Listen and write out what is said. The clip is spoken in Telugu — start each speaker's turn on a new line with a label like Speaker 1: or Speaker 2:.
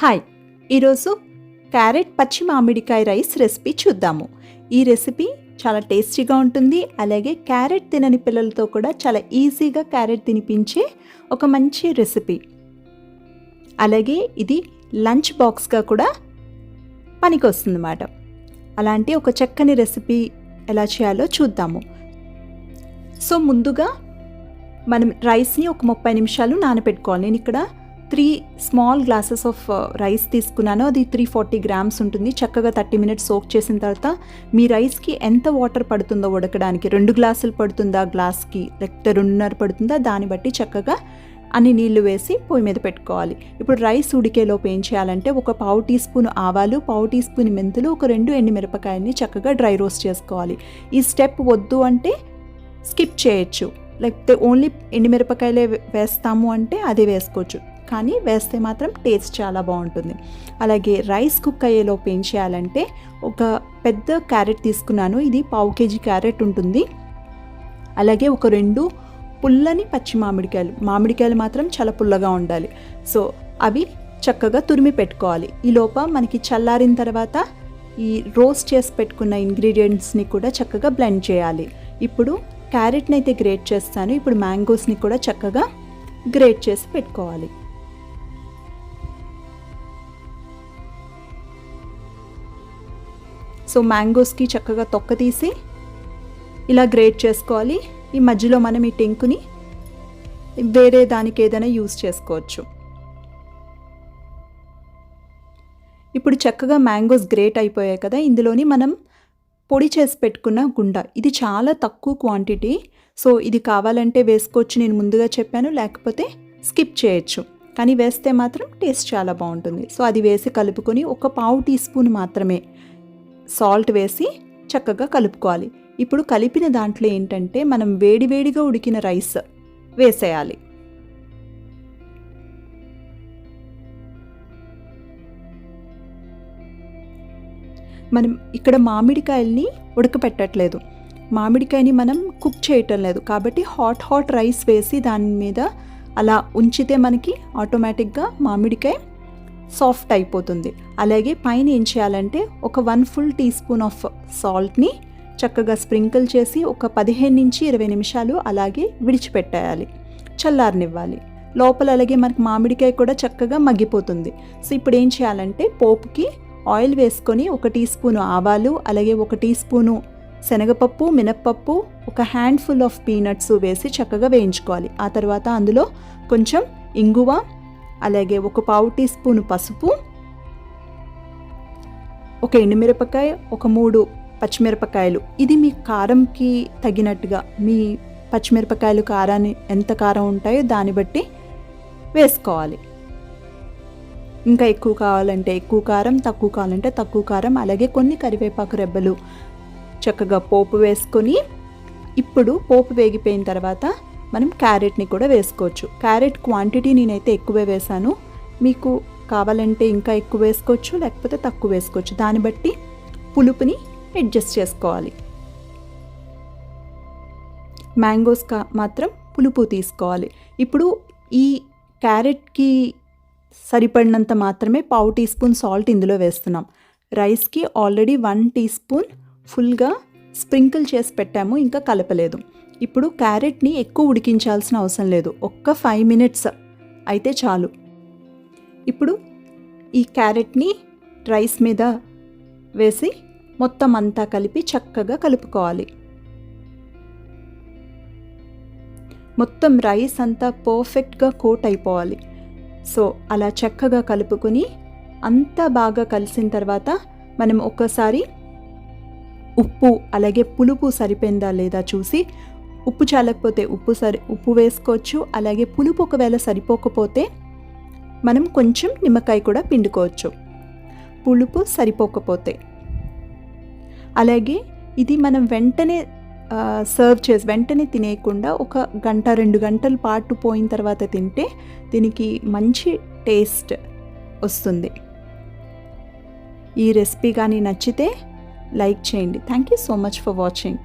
Speaker 1: హాయ్ ఈరోజు క్యారెట్ పచ్చి మామిడికాయ రైస్ రెసిపీ చూద్దాము. ఈ రెసిపీ చాలా టేస్టీగా ఉంటుంది అలాగే క్యారెట్ తినని పిల్లలతో కూడా చాలా ఈజీగా క్యారెట్ తినిపించే ఒక మంచి రెసిపీ. అలాగే ఇది లంచ్ బాక్స్గా కూడా పనికొస్తుందన్నమాట. అలాంటి ఒక చక్కని రెసిపీ ఎలా చేయాలో చూద్దాము. సో ముందుగా మనం రైస్ని ఒక ముప్పై నిమిషాలు నానబెట్టుకోవాలి. నేను ఇక్కడ three small glasses of rice తీసుకున్నాను. అది త్రీ ఫార్టీ గ్రామ్స్ ఉంటుంది. చక్కగా థర్టీ మినిట్స్ సోక్ చేసిన తర్వాత మీ రైస్కి ఎంత వాటర్ పడుతుందో ఉడకడానికి రెండు గ్లాసులు పడుతుందా గ్లాస్కి లేకపోతే రెండున్నర పడుతుందా దాన్ని బట్టి చక్కగా అన్ని నీళ్ళు వేసి పొయ్యి మీద పెట్టుకోవాలి. ఇప్పుడు రైస్ ఉడికేలోపు ఏం చేయాలంటే ఒక పావు టీ స్పూన్ ఆవాలు పావు టీ స్పూన్ మెంతులు ఒక రెండు ఎండుమిరపకాయల్ని చక్కగా డ్రై రోస్ట్ చేసుకోవాలి. ఈ స్టెప్ వద్దు అంటే స్కిప్ చేయొచ్చు. లేకపోతే ఓన్లీ ఎండుమిరపకాయలే వేస్తాము అంటే అదే వేసుకోవచ్చు. కానీ వేస్తే మాత్రం టేస్ట్ చాలా బాగుంటుంది. అలాగే రైస్ కుక్ అయ్యేలోపు ఏం చేయాలంటే ఒక పెద్ద క్యారెట్ తీసుకున్నాను. ఇది పావు కేజీ క్యారెట్ ఉంటుంది. అలాగే ఒక రెండు పుల్లని పచ్చి మామిడికాయలు. మామిడికాయలు మాత్రం చాలా పుల్లగా ఉండాలి. సో అవి చక్కగా తురిమి పెట్టుకోవాలి. ఈ లోప మనకి చల్లారిన తర్వాత ఈ రోస్ట్ చేసి పెట్టుకున్న ఇంగ్రీడియంట్స్ని కూడా చక్కగా బ్లెండ్ చేయాలి. ఇప్పుడు క్యారెట్ని అయితే గ్రేట్ చేస్తాను. ఇప్పుడు మ్యాంగోస్ని కూడా చక్కగా గ్రేట్ చేసి పెట్టుకోవాలి. సో మ్యాంగోస్కి చక్కగా తొక్క తీసి ఇలా గ్రేట్ చేసుకోవాలి. ఈ మధ్యలో మనం ఈ టెంకుని వేరే దానికి ఏదైనా యూస్ చేసుకోవచ్చు. ఇప్పుడు చక్కగా మ్యాంగోస్ గ్రేట్ అయిపోయాయి కదా ఇందులోని మనం పొడి చేసి పెట్టుకున్న గుండ. ఇది చాలా తక్కువ క్వాంటిటీ. సో ఇది కావాలంటే వేసుకోవచ్చు నేను ముందుగా చెప్పాను. లేకపోతే స్కిప్ చేయొచ్చు. కానీ వేస్తే మాత్రం టేస్ట్ చాలా బాగుంటుంది. సో అది వేసి కలుపుకొని ఒక పావు టీ స్పూన్ మాత్రమే సాల్ట్ వేసి చక్కగా కలుపుకోవాలి. ఇప్పుడు కలిపిన దాంట్లో ఏంటంటే మనం వేడివేడిగా ఉడికిన రైస్ వేసేయాలి. మనం ఇక్కడ మామిడికాయల్ని ఉడకపెట్టట్లేదు. మామిడికాయని మనం కుక్ చేయటం లేదు. కాబట్టి హాట్ హాట్ రైస్ వేసి దాని మీద అలా ఉంచితే మనకి ఆటోమేటిక్గా మామిడికాయ సాఫ్ట్ అయిపోతుంది. అలాగే పైన ఏం చేయాలంటే ఒక one full teaspoon of సాల్ట్ని చక్కగా స్ప్రింకిల్ చేసి ఒక పదిహేను నుంచి ఇరవై నిమిషాలు అలాగే విడిచిపెట్టేయాలి. చల్లారనివ్వాలి. లోపల అలాగే మనకు మామిడికాయ కూడా చక్కగా మగ్గిపోతుంది. సో ఇప్పుడు ఏం చేయాలంటే పోపుకి ఆయిల్ వేసుకొని ఒక టీ స్పూను ఆవాలు అలాగే ఒక టీ స్పూను శనగపప్పు మినప్పప్పు ఒక హ్యాండ్ఫుల్ ఆఫ్ పీనట్స్ వేసి చక్కగా వేయించుకోవాలి. ఆ తర్వాత అందులో కొంచెం ఇంగువ అలాగే ఒక పావు టీ స్పూను పసుపు ఒక ఎండుమిరపకాయ ఒక మూడు పచ్చిమిరపకాయలు. ఇది మీ కారంకి తగినట్టుగా మీ పచ్చిమిరపకాయలు కారాన్ని ఎంత కారం ఉంటాయో దాన్ని బట్టి వేసుకోవాలి. ఇంకా ఎక్కువ కావాలంటే ఎక్కువ కారం తక్కువ కావాలంటే తక్కువ కారం అలాగే కొన్ని కరివేపాకు రెబ్బలు చక్కగా పోపు వేసుకొని ఇప్పుడు పోపు వేగిపోయిన తర్వాత మనం క్యారెట్ని కూడా వేసుకోవచ్చు. క్యారెట్ క్వాంటిటీ నేనైతే ఎక్కువే వేశాను. మీకు కావాలంటే ఇంకా ఎక్కువ వేసుకోవచ్చు లేకపోతే తక్కువ వేసుకోవచ్చు. దాన్ని బట్టి పులుపుని అడ్జస్ట్ చేసుకోవాలి. మ్యాంగోస్ కా మాత్రం పులుపు తీసుకోవాలి. ఇప్పుడు ఈ క్యారెట్కి సరిపడినంత మాత్రమే పావు టీ స్పూన్ సాల్ట్ ఇందులో వేస్తున్నాం. రైస్కి ఆల్రెడీ వన్ టీ స్పూన్ ఫుల్గా స్ప్రింకిల్ చేసి పెట్టాము ఇంకా కలపలేదు. ఇప్పుడు క్యారెట్ని ఎక్కువ ఉడికించాల్సిన అవసరం లేదు. ఒక్క ఫైవ్ మినిట్స్. అయితే చాలు. ఇప్పుడు ఈ క్యారెట్ని రైస్ మీద వేసి మొత్తం అంతా కలిపి చక్కగా కలుపుకోవాలి. మొత్తం రైస్ అంతా పర్ఫెక్ట్గా కోట్ అయిపోవాలి. సో అలా చక్కగా కలుపుకొని అంతా బాగా కలిసిన తర్వాత మనం ఒక్కసారి ఉప్పు అలాగే పులుపు సరిపోయిందా లేదా చూసి ఉప్పు చాలకపోతే ఉప్పు సరి ఉప్పు వేసుకోవచ్చు అలాగే పులుపు ఒకవేళ సరిపోకపోతే మనం కొంచెం నిమ్మకాయ కూడా పిండుకోవచ్చు. పులుపు సరిపోకపోతే. అలాగే ఇది మనం వెంటనే సర్వ్ చేసి వెంటనే తినేయకుండా ఒక గంట రెండు గంటల పాటు పోయిన తర్వాత తింటే దీనికి మంచి టేస్ట్ వస్తుంది. ఈ రెసిపీ కానీ నచ్చితే లైక్ చేయండి. Thank you so much for watching.